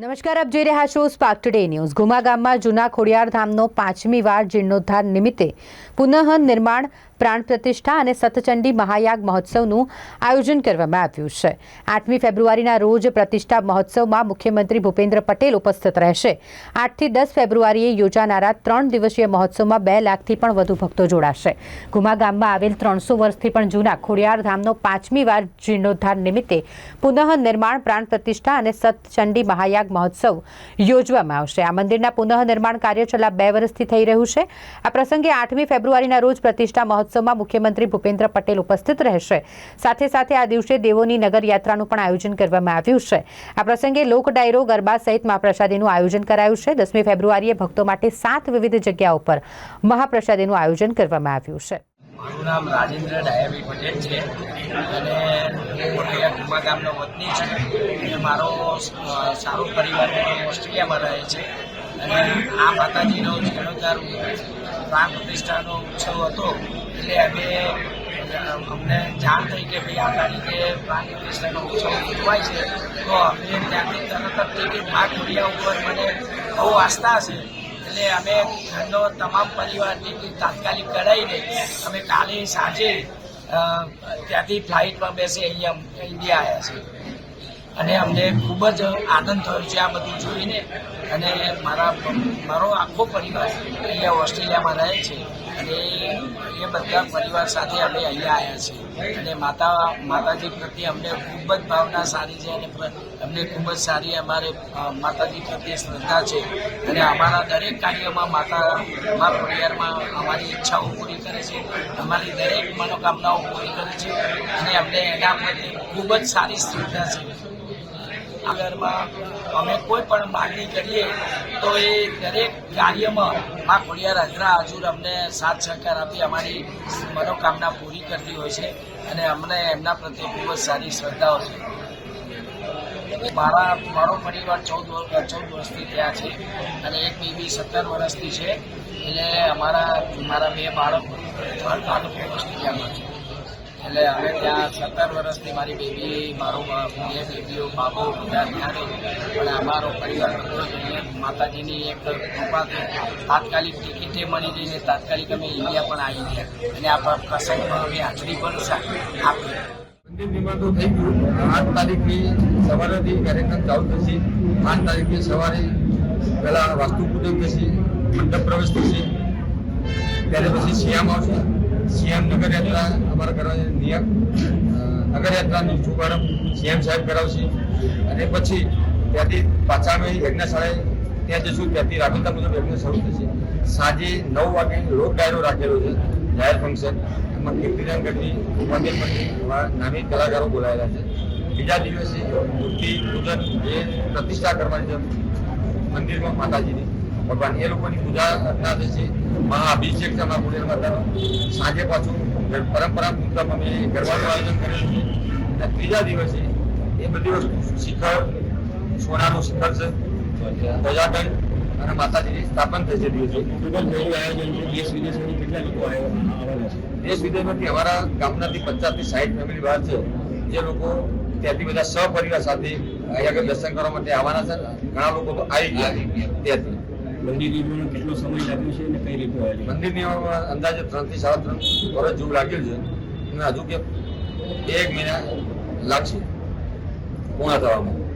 નમસ્કાર, આપ જોઈ રહ્યા છો સ્પાર્ક ટુડે ન્યૂઝ ઘુમા ગામમાં જૂના ખોડિયાર ધામનો પાંચમી વાર જીર્ણોદ્ધાર નિમિત્તે પુનઃ નિર્માણ, પ્રાણ પ્રતિષ્ઠા અને સતચંડી મહાયાગ મહોત્સવનું આયોજન કરવામાં આવ્યું છે. આઠમી ફેબ્રુઆરીના રોજ પ્રતિષ્ઠા મહોત્સવમાં મુખ્યમંત્રી ભૂપેન્દ્ર પટેલ ઉપસ્થિત રહેશે. આઠથી દસ ફેબ્રુઆરીએ યોજાનારા ત્રણ દિવસીય મહોત્સવમાં બે લાખથી પણ વધુ ભક્તો જોડાશે. ઘુમા ગામમાં આવેલ ત્રણસો વર્ષથી પણ જૂના ખોડિયાર ધામનો પાંચમી વાર જીર્ણોદ્ધાર નિમિત્તે પુનઃ નિર્માણ, પ્રાણ પ્રતિષ્ઠા અને સતચંડી મહાયાગ મહોત્સવ યોજવામાં આવશે. આ મંદિરના પુનઃનિર્માણ કાર્ય છેલ્લા બે વર્ષથી થઈ રહ્યું છે. આ પ્રસંગે આઠમી ફેબ્રુઆરીના રોજ પ્રતિષ્ઠા મહોત્સવમાં મુખ્યમંત્રી ભૂપેન્દ્ર પટેલ ઉપસ્થિત રહેશે. સાથે સાથે આ દિવસે દેવોની નગર યાત્રાનું પણ આયોજન કરવામાં આવ્યું છે. આ પ્રસંગે લોક ડાયરો ગરબા સહિત મહાપ્રસાદીનું આયોજન કરાયું છે. દસમી ફેબ્રુઆરીએ ભક્તો માટે સાત વિવિધ જગ્યાઓ પર મહાપ્રસાદીનું આયોજન કરવામાં આવ્યું છે. મારું નામ રાજેન્દ્ર ડાયાભાઈ પટેલ છે. અને હું અહીંયા કુમા ગામનો વતની છું. અને મારો સારો પરિવાર ઓસ્ટ્રેલિયામાં રહે છે. અને આ માતાજીનો જીર્ણોદ્ધાર પ્રાણ પ્રતિષ્ઠાનો ઉત્સવ હતો. એટલે અમે, અમને જાણ થઈ કે ભાઈ આ તારીખે પ્રાણ પ્રતિષ્ઠાનો ઉત્સવ ઉજવાય છે. તો અમે ત્યાંથી તરત જ કે મા ઉપર મને બહુ આસ્થા છે એટલે અમે ઘરનો તમામ પરિવારની તાત્કાલિક કરાવીને અમે કાલે સાંજે ત્યાંથી ફ્લાઇટમાં બેસી અહીંયા ઇન્ડિયા આવ્યા છે અને અમને ખૂબ જ આનંદ થયો છે આ બધું જોઈને. અને મારા મારો આખો પરિવાર અહીંયા ઓસ્ટ્રેલિયામાં રહે છે. અને એ બધા પરિવાર સાથે અમે અહીંયા આવ્યા છીએ. અને માતા, માતાજી પ્રત્યે અમને ખૂબ જ ભાવના સારી છે અને અમને ખૂબ જ સારી અમારે માતાજી પ્રત્યે શ્રદ્ધા છે. અને અમારા દરેક કાર્યમાં માતા અમારા પરિવારમાં અમારી ઈચ્છાઓ પૂરી કરે છે. અમારી દરેક મનોકામનાઓ પૂરી કરે છે. અને અમને એના પ્રત્યે ખૂબ જ સારી શ્રદ્ધા છે. આગળમાં અમે કોઈ પણ માગણી કરીએ તો એ દરેક કાર્યમાં આ ખોડિયાર અઘરા હજુર અમને સાથ સહકાર આપી અમારી મનોકામના પૂરી કરતી હોય છે અને અમને એમના પ્રત્યે ખૂબ જ સારી શ્રદ્ધાઓ છે. મારા, મારો પરિવાર ચૌદ ચૌદ વર્ષથી ત્યાં છે અને એક બેબી સત્તર વર્ષથી છે. એટલે અમારા, મારા બે બાળકો ત્રણ બાળકો ત્યાં છે. એટલે અમે ત્યાં સત્તર વર્ષથી મારી બેબી, મારો બા- બેબીઓ, બાબો, બધા ત્યાં રહે. પણ અમારો પરિવાર બધો માતાજીની એક કૃપાથી તાત્કાલિક ટિકિટે મળી જઈને તાત્કાલિક અમે ઇન્ડિયા પણ આવી ગયા. અને આ પ્ર- પ્રસંગમાં અમે હાજરી પણ આપી. મંદિર નિર્માણ થઈ ગયું. આઠ તારીખની સવારેથી કાર્યક્રમ ચાલુ થશે, આઠ તારીખે સવારે પહેલાં વાસ્તુ પૂજન થશે, મંડપ પ્રવેશ થશે, ત્યારે પછી સિયામ આવશે. સિયામ નગરયાત્રા અમારા કરવાની નિયમ નગરયાત્રાનો શુભારંભ સીએમ સાહેબ કરાવશે. અને પછી ત્યાંથી પાછા અમે યજ્ઞશાળાએ ત્યાં જશું ત્યાંથી રાબેતા મુજબ યજ્ઞ શરૂ થશે. સાંજે નવ વાગે લોક ડાયરો રાખેલો છે, જાહેર ફંક્શન. એમાં ઉમાદેવ પટેલ એવા નામી કલાકારો બોલાયેલા છે. બીજા દિવસે મૂર્તિ પૂજન એ પ્રતિષ્ઠા કરવાની છે મંદિરમાં માતાજીની. ભગવાન એ લોકોની પૂજા અર્ચના થશે મહાઅભિષેક છે અમારા પુણ્ય માતાનો. સાંજે પાછું પરંપરા મુજબ અમે ગરબાનું આયોજન કરેલું છે અને ત્રીજા દિવસે એ બધી વસ્તુ શિખર સોનાનું શિખર છે ધ્વજાકંડ અને માતાજીની સ્થાપન થશે દિવસે. દેશ વિદેશમાંથી કેટલા લોકો આવ્યા દેશ વિદેશમાંથી અમારા ગામનાથી પચાસથી સાઠ ફેમિલી બહાર છે. જે લોકો ત્યાંથી બધા સહપરિવાર સાથે અહીંયા આગળ દર્શન કરવા માટે આવવાના છે. ઘણા લોકો આવી ગયા. ત્યાંથી. મંદિર નિર્માણ કેટલો સમય લાગ્યો છે અને કઈ રીતે છે? મંદિરની અંદાજે ત્રણથી સાડા ત્રણ વર્ષ જેવું લાગ્યું છે અને હજુ કે એક મહિના લાગશે પૂર્ણ થવામાં.